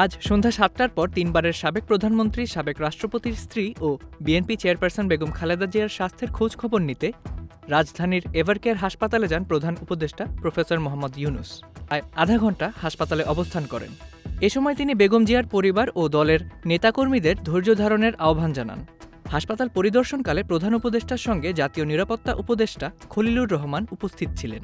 আজ সন্ধ্যা সাতটার পর তিনবারের সাবেক প্রধানমন্ত্রী, সাবেক রাষ্ট্রপতির স্ত্রী ও বিএনপি চেয়ারপারসন বেগম খালেদা জিয়ার স্বাস্থ্যের খোঁজ খবর নিতে রাজধানীর এভারকেয়ার হাসপাতালে যান প্রধান উপদেষ্টা প্রফেসর মোহাম্মদ ইউনুস। আধা ঘণ্টা হাসপাতালে অবস্থান করেন। এ সময় তিনি বেগম জিয়ার পরিবার ও দলের নেতাকর্মীদের ধৈর্য ধারণের আহ্বান জানান। হাসপাতাল পরিদর্শনকালে প্রধান উপদেষ্টার সঙ্গে জাতীয় নিরাপত্তা উপদেষ্টা খলিলুর রহমান উপস্থিত ছিলেন।